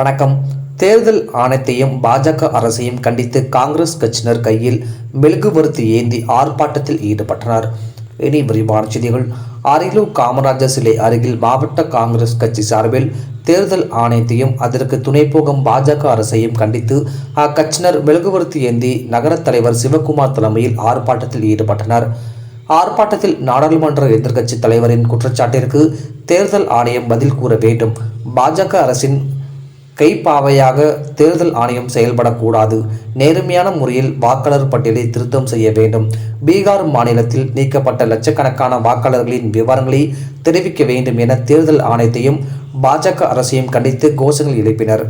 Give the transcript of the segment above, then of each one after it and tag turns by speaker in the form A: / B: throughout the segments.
A: வணக்கம். தேர்தல் ஆணையத்தையும் பாஜக அரசையும் கண்டித்து காங்கிரஸ் கட்சியினர் கையில் மெழுகுபருத்தி ஏந்தி ஆர்ப்பாட்டத்தில் ஈடுபட்டனர். இனி விரிவான செய்திகள். அரியலூர் காமராஜர் சிலை அருகில் மாவட்ட காங்கிரஸ் கட்சி சார்பில் தேர்தல் ஆணையத்தையும் அதற்கு துணை போகும் பாஜக அரசையும் கண்டித்து அக்கட்சியினர் மெழுகுபருத்தி ஏந்தி நகரத் தலைவர் சிவகுமார் தலைமையில் ஆர்ப்பாட்டத்தில் ஈடுபட்டனர். ஆர்ப்பாட்டத்தில் நாடாளுமன்ற எதிர்க்கட்சி தலைவரின் குற்றச்சாட்டிற்கு தேர்தல் ஆணையம் பதில் கூற வேண்டும். பாஜக அரசின் கைப்பாவையாக தேர்தல் ஆணையம் செயல்படக்கூடாது. நேர்மையான முறையில் வாக்காளர் பட்டியலை திருத்தம் செய்ய வேண்டும். பீகார் மாநிலத்தில் நீக்கப்பட்ட லட்சக்கணக்கான வாக்காளர்களின் விவரங்களை தெரிவிக்க வேண்டும் என தேர்தல் ஆணையத்தையும் பாஜக அரசையும் கண்டித்து கோஷங்கள் எழுப்பினர்.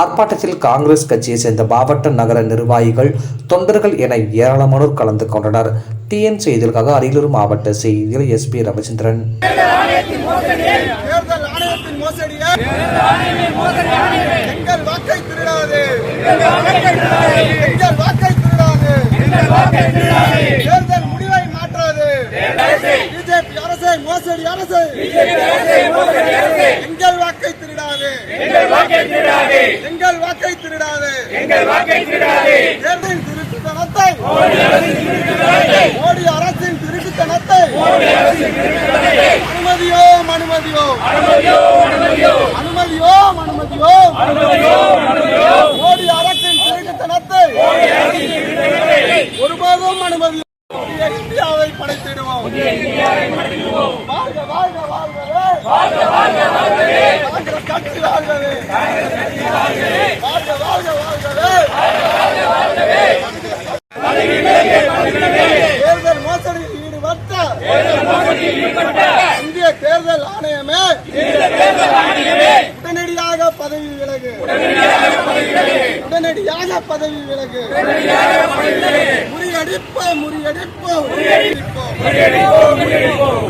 A: ஆர்ப்பாட்டத்தில் காங்கிரஸ் கட்சியை சேர்ந்த மாவட்ட நகர நிர்வாகிகள் தொண்டர்கள் என ஏராளமானோர் கலந்து கொண்டனர். டிஎன் செய்திகளுக்காக அரியலூர் மாவட்ட செய்திகள் எஸ்பி ரவிச்சந்திரன்.
B: மோசடியை? எங்கள் வாக்கை திருடாது. எங்கள் வாக்கை திருடாது. தேர்தல் முடிவை மாற்றாது. பிஜேபி அரசு மோசடி அரசு. எங்கள் வாக்கை திருடாது. எங்கள் வாக்கை திருடாது. எங்கள் தேர்தல் திருட்டுத்தனத்தை மோடி அரசு திருட்டுத்தனத்தை அனுமதியோம் அனுமதியோம் அனுமதியோம் அனுமதியோம் மோடி அரசின் திருட்டுத்தனத்தை ஒருபோதும் அனுமதி இந்தியாவை படைத்திடுவோம். வாழ்க வாழ்க வாழ்கவே. காங்கிரஸ் கட்சி வாழ்கவே. வாழ்க வாழ்க வாழ்கவே. தேர்தல் மோசடியில் ஈடுபட்ட இந்திய தேர்தல் ஆணையமே உடனடியாக பதவி விலகு உடனடியாக பதவி விலகு. முறியடிப்போம் முறியடிப்போம்.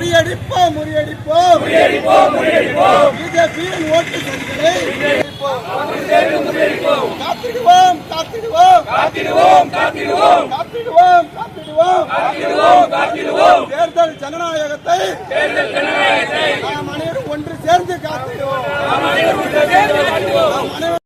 B: முறியடிப்போம் முறியடிப்போம். பிஜேபியின் ஓட்டு சதிகளை காத்திடுவோம் காத்திடுவோம் காத்திடுவோம். காத்திடுவோம் காத்திடுவோம். தேர்தல் ஜனநாயகத்தை நாம் அனைவரும் ஒன்று சேர்ந்து காத்திடுவோம். நாம் அனைவரும்